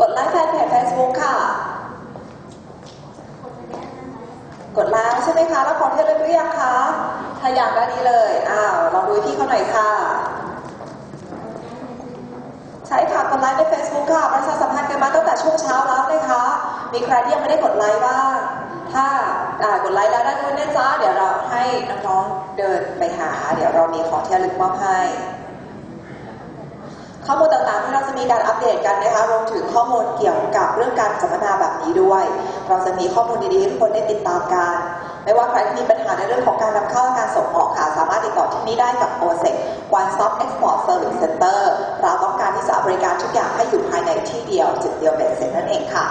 กดไลค์แฟนเพจ Facebook ค่ะ กดแล้วใช่ไหมคะ แล้วพร้อมจะเลือกหรือยังคะ ถ้าอยากด้นนี้เลย อ้าว ลองดูพี่เขาหน่อยค่ะ ใช่ค่ะ กดไลค์ใน Facebook ค่ะ ประชาสัมพันธ์กันมาตั้งแต่ช่วงเช้าแล้วนะคะ มีใครที่ยังไม่ได้กดไลค์บ้าง ถ้ากดไลค์แล้วได้านนู้นนะจ๊ะ เดี๋ยวเราให้น้องๆเดินไปหา เดี๋ยวเรามีของที่ระลึกมอบให้ ข้อมูลต่างๆที่เราจะมีการอัปเดตกันนะคะรวมถึงข้อมูลเกี่ยวกับเรื่องการสัมมนาแบบนี้ด้วย เราจะมีข้อมูลดีๆให้ทุกคนได้ติดตามกัน ไม่ว่าใครที่มีปัญหาในเรื่องของการนำเข้าและการส่งออกค่ะ สามารถติดต่อที่นี่ได้กับ OSEC One Stop Export Service Center เราต้องการที่จะบริการทุกอย่างให้อยู่ภายในที่เดียวจุดเดียวเป็นเสร็จนั่นเองค่ะ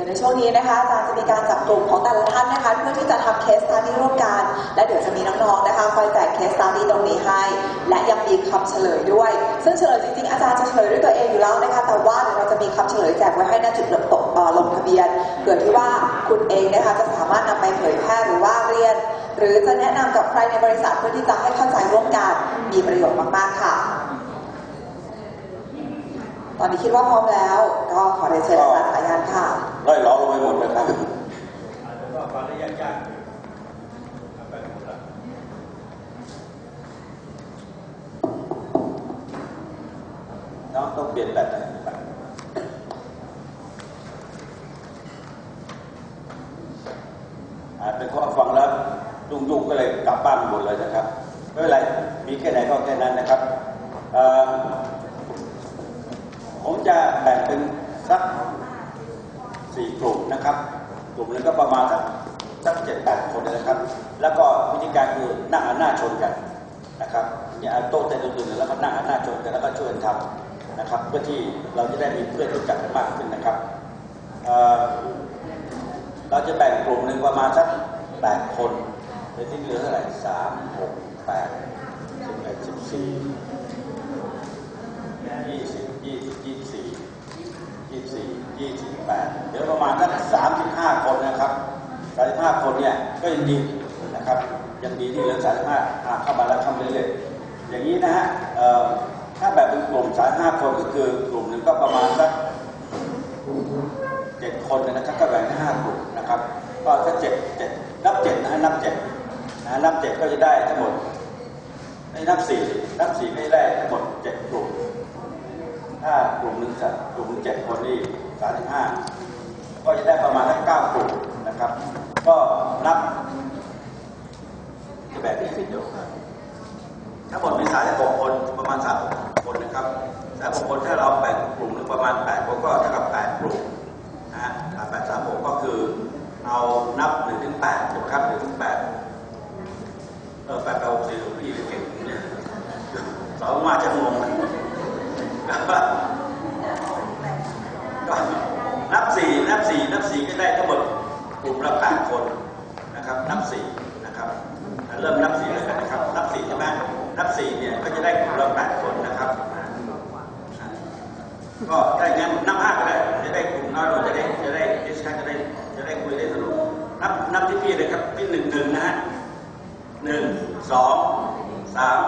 ดี๋ยวในช่วงนี้นะคะอาจารย์จะมีการจับกลุ่มของแต่ละท่านนะคะ เพื่อที่จะทำเคส s ต u d y ร่วมกัน และเดี๋ยวจะมีน้องๆนะคะคอยแจกเคส s ต u d y ตรงนี้ให้ และยังมีคำเฉลยด้วย ซึ่งเฉลยจริงๆอาจารย์จะเฉลยด้วยตัวเองอยู่แล้วนะคะ แต่ว่าเดี๋ยวเราจะมีคำเฉลยแจกไว้ให้ณจุดเริ่มต้นเอ่อลงทะเบียนเผื่อที่ว่าคุณเองนะคะจะสามารถนำไปเผยแพร่หรือว่าเรียน หรือจะแนะนำกับใครในบริษัทเพื่อที่จะให้เข้าใจร่วมกันมีประโยชน์มากๆค่ะตอนนี้คิดว่าพร้อมแล้ว ก็ขอเรียนเชิญอาจารย์สายันค่ะ ร่ล้อลงไปหมดเลยครับก็ฟังได้ยากๆไปหมดละน้องต้องเปลี่ยนแบตนะครับอ่าเป็นข้อฟังแล้วยุ่งๆก็เลยกลับบ้านหมดเลยนะครับ ไม่เป็นไร มีแค่ไหนก็แค่นั้นนะครับ ผมจะแบ่งเป็นสัก สี่กลุ่มนะครับ กลุ่มหนึงก็ประมาณสักสักเจ็ดแปดคนนะครับ แล้วก็วิธีการคือนั่งหันหน้าชนกันนะครับอย่าโต๊ะเต็มตัวแล้วก็นั่งหันหน้าชนกันแล้วก็ช่วยกันทำนะครับ เพื่อที่เราจะได้มีเพื่อนรู้จักกันมากขึ้นนะครับเเราจะแบ่งกลุ่มหนึ่งประมาณสักแปดคนโดยที่เหลือเท่าไหร่สามหกแปดสิบเอ็ดสิบสี่ยี่สิบยี่สิบยี่สิบ ยี่สี่ยี่สิบแปดเดี๋ยวประมาณสักสามสิบห้าคนนะครับสามสิบห้าคนเนี่ยก็ยังดีนะครับ ยังดีที่เหลือสามสิบห้าเข้ามาแล้วเข้ามาเรื่อยๆอย่างนี้นะฮะถ้าแบบเป็นกลุ่มสามห้าคนก็คือกลุ่มหนึ่งก็ประมาณสักเจ็ดคนนะครับก็แบ่งให้ห้ากลุ่มนะครับ ก็ถ้าเจ็ดเจ็ดนับเจ็ดนะนับเจ็ดนะนับเจ็ดก็จะได้ทั้งหมดไม่นับสี่นับสี่ก็จะได้ทั้งหมดเจ็ดกลุ่ม ถ้ากลุ่มหนึ่งสัตว์กลุ่มเจ็ดคนนี่สามสิบห้าก็จะได้ประมาณสักเก้ากลุ่มนะครับ ก็นับจะแบ่งเป็นสิบเดียวทั้งหมดมีสามสิบหกคนประมาณสามคนนะครับสามหกคนถ้าเราแบ่งกลุ่มหนึ่งประมาณแปดคนก็เท่ากับแปดกลุ่มนะฮะแปดสามหกก็คือเอานับหนึ่งถึงแปดถูกครับหนึ่งถึงแปดเออแปดแปดหกสี่พี่เก่งเนี่ยสองมาจะงงก็ นับสี่นับสี่นับสี่ก็ได้ทั้งหมดกลุ่มละแปดคนนะครับ นับสี่นะครับ เริ่มนับสี่แล้วกันนะครับ นับสี่ใช่ไหมนับสี่เนี่ยก็จะได้กลุ่มละแปดคนนะครับ ก็ได้งั้นนับห้าก็ได้จะได้กลุ่มน้อยเราจะได้จะได้ดิสคัสจะได้จะได้คุยได้สนุกนับนับที่พี่เลยครับที่หนึ่งหนึ่งนะฮะหนึ่งสองสาม